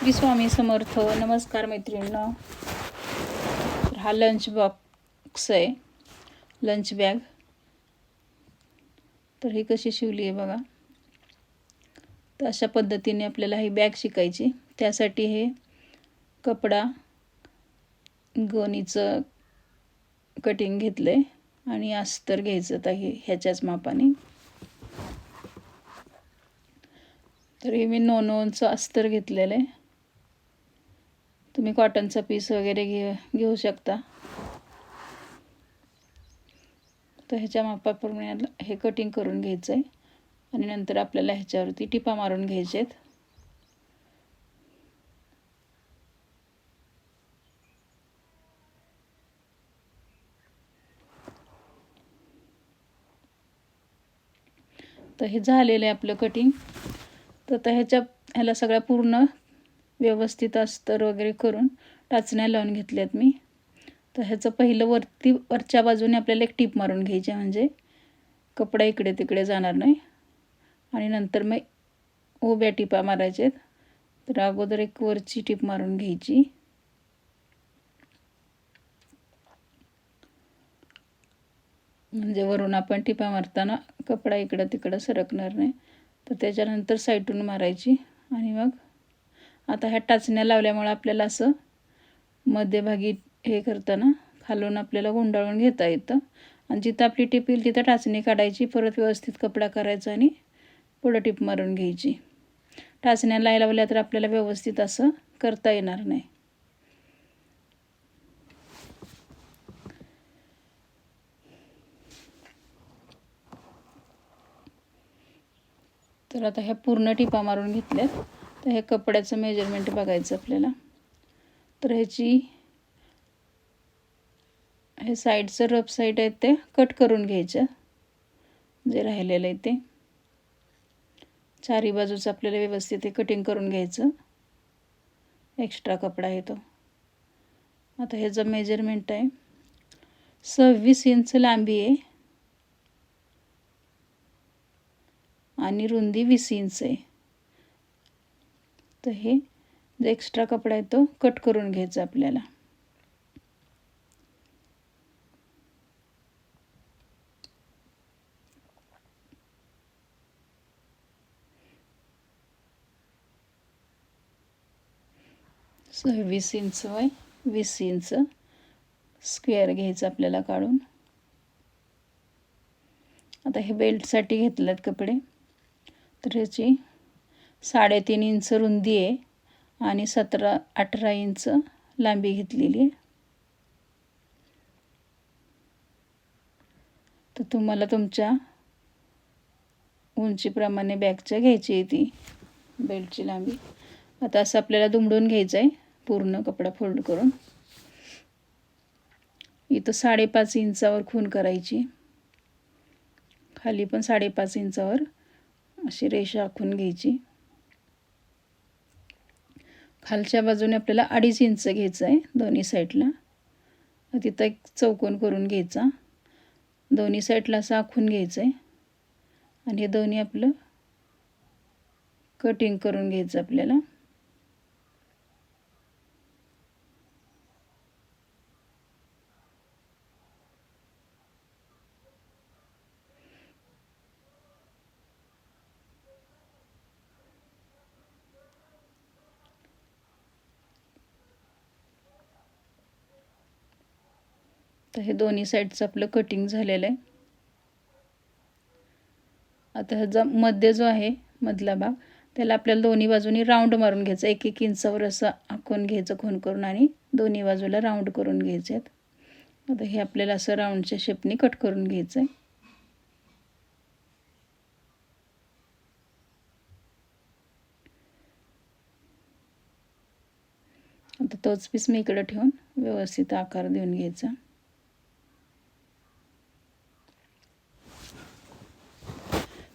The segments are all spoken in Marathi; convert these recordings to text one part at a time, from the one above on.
श्री स्वामी समर्थ. नमस्कार मैत्रिणींना. तर हा लंच बॉक्स आहे. लंच बॅग तर ही कशी शिवली आहे बघा. तर अशा पद्धतीने आपल्याला ही बॅग शिकायची. त्यासाठी हे कपडा गोणीचं कटिंग घेतलं आहे आणि अस्तर घ्यायचं तर हे ह्याच्याच मापाने. तर हे मी नोनोनचं अस्तर घेतलेलं आहे. तुम्ही कॉटनचा पीस वगैरे घे घेऊ शकता. तर ह्याच्या मापाप्रमाणे हे कटिंग करून घ्यायचं आहे आणि नंतर आपल्याला ह्याच्यावरती टिपा मारून घ्यायचे आहेत तर हे झालेलं आहे आपलं कटिंग तर ह्याच्या ह्याला सगळ्या पूर्ण व्यवस्थित अस्तर वगैरे करून टाचण्या लावून घेतल्यात मी. तर ह्याचं पहिलं वरती वरच्या बाजूने आपल्याला एक टीप मारून घ्यायची म्हणजे कपडा इकडे तिकडे जाणार नाही. आणि नंतर मग उभ्या टिपा मारायच्या आहेत तर अगोदर एक वरची टीप मारून घ्यायची. म्हणजे वरून आपण टिपा मारताना कपडा इकडं तिकडं सरकणार नाही. तर त्याच्यानंतर साईटून मारायची. आणि मग आता ह्या टाचण्या लावल्यामुळे आपल्याला असं मध्यभागी हे करताना खालून आपल्याला गुंडाळून घेता येतं. आणि जिथं आपली टिप येईल तिथं टाचणी काढायची परत व्यवस्थित कपडा करायचा आणि पुढं टिप मारून घ्यायची. टाचण्या लाय लावल्या तर आपल्याला व्यवस्थित असं करता येणार नाही. तर आता ह्या पूर्ण टिपा मारून घेतल्यात. तर हे कपड्याचं मेजरमेंट बघायचं आपल्याला. तर ह्याची हे साईडचं रफ साईड आहेत ते कट करून घ्यायचं. जे राहिलेलं आहे ते. चारी बाजूचं आपल्याला व्यवस्थित हे कटिंग करून घ्यायचं. एक्स्ट्रा कपडा आहे तो. आता ह्याचं मेजरमेंट आहे. सव्वीस इंच लांबी आहे. आणि रुंदी वीस इंच आहे. तर हे जो एक्स्ट्रा कपडा आहे तो कट करून घ्यायचा आपल्याला. सव्वीस इंच वय वीस इंच स्क्वेअर घ्यायचं आपल्याला काढून. आता हे बेल्टसाठी घेतलेत कपडे. तर ह्याची साडेतीन इंच रुंदी आहे आणि सतरा अठरा इंच लांबी घेतलेली आहे. तर तुम्हाला तुमच्या उंचीप्रमाणे बॅगच्या घ्यायची आहे ती बेल्टची लांबी. आता असं आपल्याला दुमडून घ्यायचं आहे पूर्ण कपडा फोल्ड करून. इथं साडेपाच इंचावर खून करायची. खाली पण साडेपाच इंचावर अशी रेषा आखून घ्यायची. खालच्या बाजूने आपल्याला अडीच इंच घ्यायचं आहे दोन्ही साईडला. तिथं एक चौकोन करून घ्यायचा. दोन्ही साईडला असं आखून घ्यायचं आहे आणि हे दोन्ही आपलं कटिंग करून घ्यायचं आपल्याला. तर हे दोन्ही साईडचं आपलं कटिंग झालेलं आहे. आता ह्याचा मध्य जो आहे मधला भाग त्याला आपल्याला दोन्ही बाजूनी राऊंड मारून घ्यायचं. एक एक इंचावर असं आखून घ्यायचं खून करून आणि दोन्ही बाजूला राऊंड करून घ्यायचे आहेत. आता हे आपल्याला असं राऊंडच्या शेपनी कट करून घ्यायचं आहे आता तोच पीस मी इकडं ठेवून व्यवस्थित आकार देऊन घ्यायचा.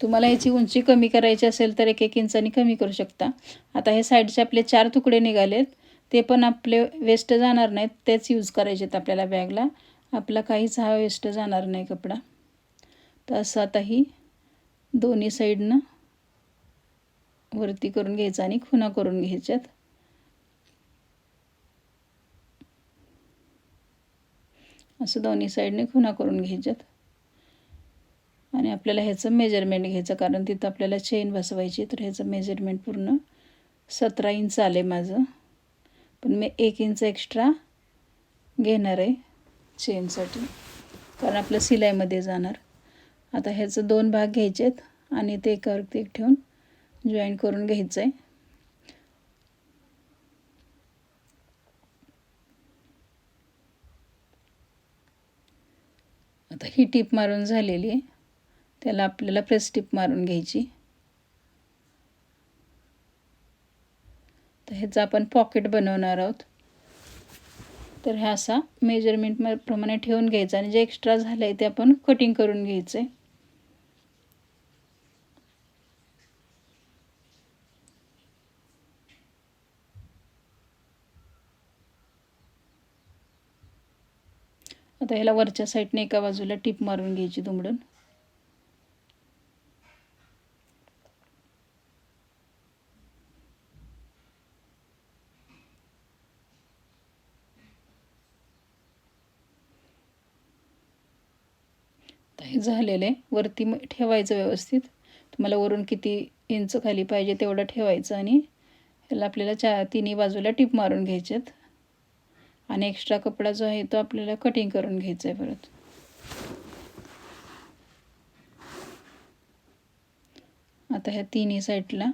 तुम्हाला याची उंची कमी करायची असेल तर एक एक इंचानी कमी करू शकता. आता हे साईडचे आपले चार तुकडे निघालेत. ते पण आपले वेस्ट जाणार नाहीत तेच यूज करायचे आहेत आपल्याला बॅगला आपला काहीच हा वेस्ट जाणार नाही कपडा. तर असं आता ही दोन्ही साईडनं वरती करून घ्यायचं आणि खुना करून घ्यायच्यात. असं दोन्ही साईडने खुना करून घ्यायच्यात. आणि आपल्याला ह्याचं मेजरमेंट घ्यायचं कारण तिथं आपल्याला चेन बसवायची तर ह्याचं मेजरमेंट पूर्ण सतरा इंच आले माझं. पण मी एक इंच एक्स्ट्रा घेणार आहे चेनसाठी कारण आपलं सिलाईमध्ये जाणार. आता ह्याचं दोन भाग घ्यायचे आहेत आणि ते एकावरती एक ठेवून जॉईन करून घ्यायचं आहे. आता ही टीप मारून झालेली आहे. त्याला आपल्याला प्रेस टिप मारून घ्यायची. तर ह्याचं आपण पॉकेट बनवणार आहोत. तर ह्या असा मेजरमेंट प्रमाणे ठेवून घ्यायचं आणि जे एक्स्ट्रा झालं आहे ते आपण कटिंग करून घ्यायचं आहे आता ह्याला वरच्या साईडने एका बाजूला टीप मारून घ्यायची दुमडून हे झालेलं. आहे वरती ठेवायचं व्यवस्थित. तुम्हाला वरून किती इंच खाली पाहिजे तेवढं ठेवायचं आणि ह्याला आपल्याला चा तिन्ही बाजूला टिप मारून घ्यायच्यात आणि एक्स्ट्रा कपडा जो आहे तो आपल्याला कटिंग करून घ्यायचा आहे परत. आता ह्या तिन्ही साईडला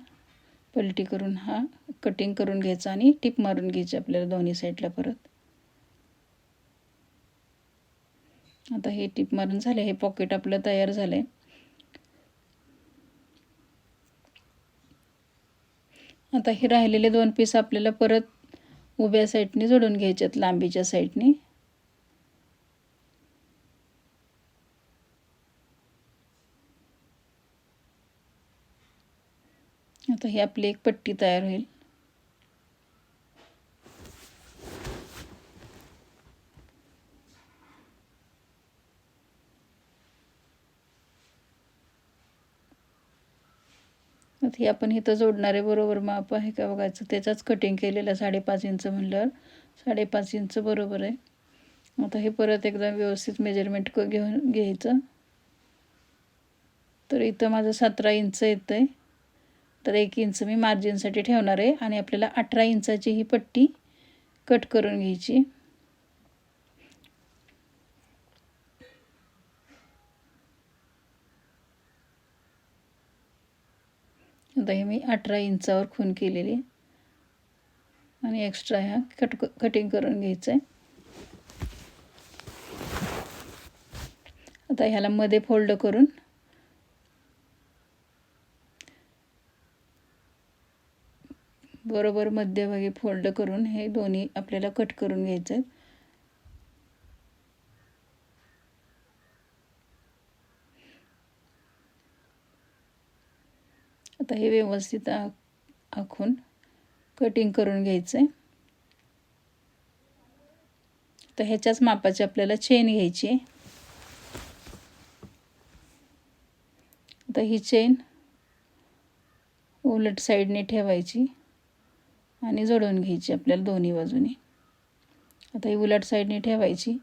पलटी करून हा कटिंग करून घ्यायचा आणि टिप मारून घ्यायची आपल्याला दोन्ही साईडला परत. आता हे टिप मारून झाले हे पॉकेट आपलं तयार झालं आहे आता हे राहिलेले दोन पीस आपल्याला परत उभ्या साईडने जोडून घ्यायचे आहेत लांबीच्या साईडने आता ही आपली एक पट्टी तयार होईल. आता हे आपण इथं जोडणारे बरोबर? माप आहे का बघायचं? त्याचाच कटिंग केलेलं साडेपाच इंच म्हणल्यावर. साडेपाच इंच बरोबर आहे. आता हे परत एकदा व्यवस्थित मेजरमेंट क घेऊन घ्यायचं. तर इथं माझं सतरा इंच येतं आहे तर एक इंच मी मार्जिनसाठी ठेवणार आहे आणि आपल्याला अठरा इंचाची ही पट्टी कट करून घ्यायची. आता हे मी अठरा इंचावर खून केलेली आणि एक्स्ट्रा ह्या कट कटिंग करून घ्यायचं आहे आता ह्याला मध्ये फोल्ड करून बरोबर मध्यभागी फोल्ड करून हे दोन्ही आपल्याला कट करून घ्यायचं आहे आता हे व्यवस्थित आखून कटिंग करून घ्यायचं आहे तर ह्याच्याच मापाची आपल्याला चेन घ्यायची आहे. आता ही चेन उलट साईडने ठेवायची आणि जोडून घ्यायची आपल्याला दोन्ही बाजूनी. आता ही उलट साईडने ठेवायची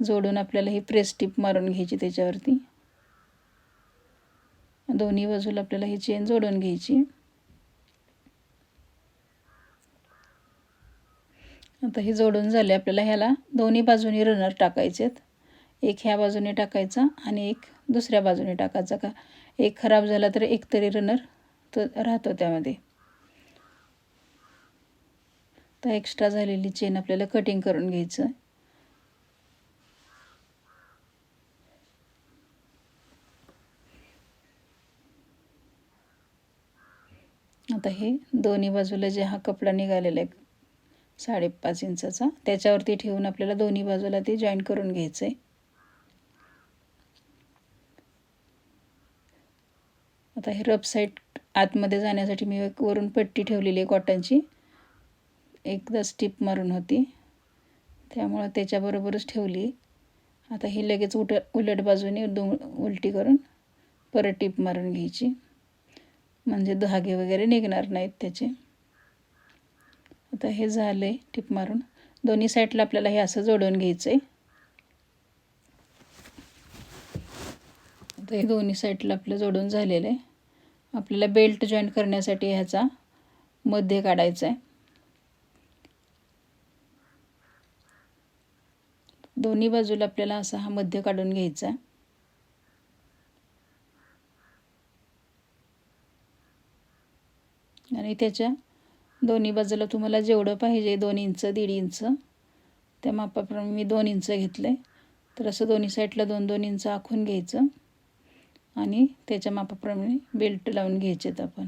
जोडून आपल्याला ही प्रेस टिप मारून घ्यायची त्याच्यावरती. दोन्ही बाजूला आपल्याला ही चेन जोडून घ्यायची. आता हे जोडून झाले आपल्याला ह्याला दोन्ही बाजूनी रनर टाकायचे आहेत एक ह्या बाजूने टाकायचा आणि एक दुसऱ्या बाजूने टाकायचा का? एक खराब झाला तर एक तरी रनर तो राहतो त्यामध्ये. तर एक्स्ट्रा झालेली चेन आपल्याला कटिंग करून घ्यायचं. आता हे दोन्ही बाजूला जे हा कपडा निघालेला आहे साडेपाच इंचाचा त्याच्यावरती ठेवून आपल्याला दोन्ही बाजूला ते जॉईन करून घ्यायचं आहे आता हे रफ साईड आतमध्ये जाण्यासाठी मी एक वरून पट्टी ठेवलेली आहे कॉटनची एकदा स्टिप मारून होती. त्यामुळं त्याच्याबरोबरच ठेवली. आता ही लगेच उट उलट बाजूने दो उलटी करून परत टीप मारून घ्यायची. म्हणजे धागे वगैरे निघणार नाहीत त्याचे. आता हे झालं आहे टिप मारून. दोन्ही साईडला आपल्याला हे असं जोडून घ्यायचं आहे आता हे दोन्ही साईडला आपलं जोडून झालेलं आहे. आपल्याला बेल्ट जॉईन करण्यासाठी ह्याचा मध्य काढायचा आहे दोन्ही बाजूला आपल्याला असा हा मध्य काढून घ्यायचा आहे. आणि त्याच्या दोन्ही बाजूला तुम्हाला जेवढं पाहिजे दोन इंच दीड इंच त्या मापाप्रमाणे मी दोन इंच घेतलं. आहे तर असं दोन्ही साईडला दोन दोन इंच आखून घ्यायचं. आणि त्याच्या मापाप्रमाणे बेल्ट लावून घ्यायचेत आपण.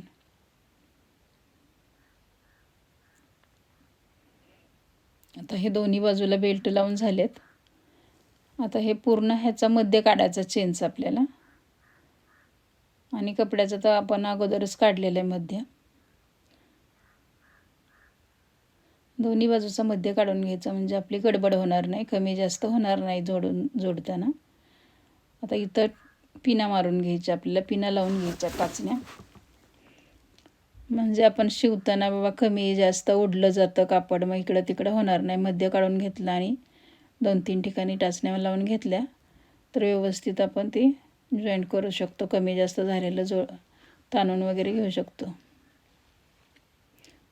आता हे दोन्ही बाजूला बेल्ट लावून झालेत. आता हे पूर्ण ह्याचा मध्य काढायचा चेन्स आपल्याला. आणि कपड्याचं तर आपण अगोदरच काढलेलं आहे मध्य. दोन्ही बाजूचा मध्य काढून घ्यायचा म्हणजे आपली गडबड होणार नाही कमी जास्त होणार नाही जोडून जोडताना. आता इथं पिना मारून घ्यायच्या आपल्याला पिना लावून घ्यायच्या टाचण्या म्हणजे आपण शिवताना बाबा कमी जास्त ओढलं जातं कापड मग इकडं तिकडं होणार नाही मध्य काढून घेतलं आणि दोन तीन ठिकाणी टाचण्या लावून घेतल्या तर व्यवस्थित आपण ती जॉईंट करू शकतो कमी जास्त झालेलं जो ताणून वगैरे घेऊ शकतो.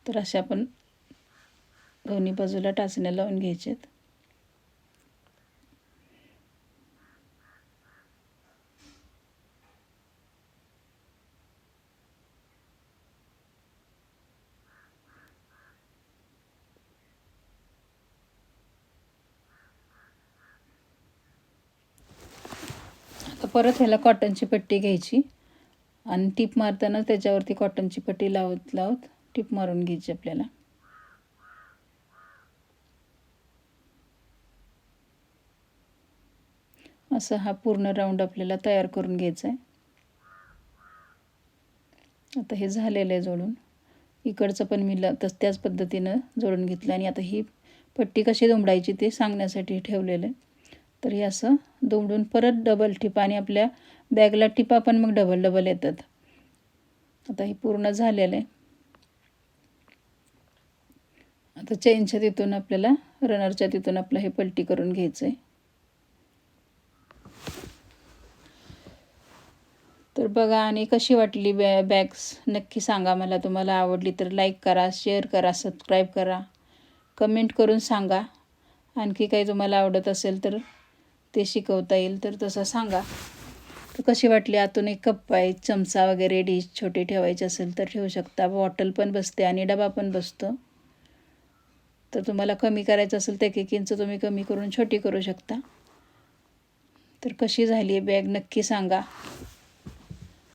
तर असे आपण दोन्ही बाजूला टाचण्या लावून घ्यायच्यात. परत ह्याला कॉटनची पट्टी घ्यायची. आणि टीप मारताना त्याच्यावरती कॉटनची पट्टी लावत लावत टीप मारून घ्यायची आपल्याला. असा हा पूर्ण राऊंड आपल्याला तयार करून घ्यायचा आहे आता हे झालेलं आहे जोडून. इकडचं पण मी तस त्याच पद्धतीनं जोडून घेतलं आणि आता ही पट्टी कशी दुमडायची ते सांगण्यासाठी ठेवलेलं आहे. तर हे असं दुमडून परत डबल टिपा आणि आपल्या बॅगला टिपा पण मग डबल डबल येतात. आता हे पूर्ण झालेलं आहे. आता चेनच्या तिथून आपल्याला रनरच्या तिथून आपलं हे पलटी करून घ्यायचं आहे तर बघा आणि कशी वाटली बॅ बॅग्स? नक्की सांगा मला. तुम्हाला आवडली तर लाईक करा शेअर करा सबस्क्राईब करा. कमेंट करून सांगा. आणखी काही तुम्हाला आवडत असेल तर ते शिकवता येईल तर तसं सांगा. तर कशी वाटली? आतून एक कप आहे चमचा वगैरे डिश छोटी ठेवायचे असेल तर ठेवू शकता. बॉटल पण बसते आणि डबा पण बसतो. तर तुम्हाला कमी करायचं असेल तर एक एक इंच तुम्ही कमी करून छोटी करू शकता. तर कशी झाली आहे बॅग नक्की सांगा.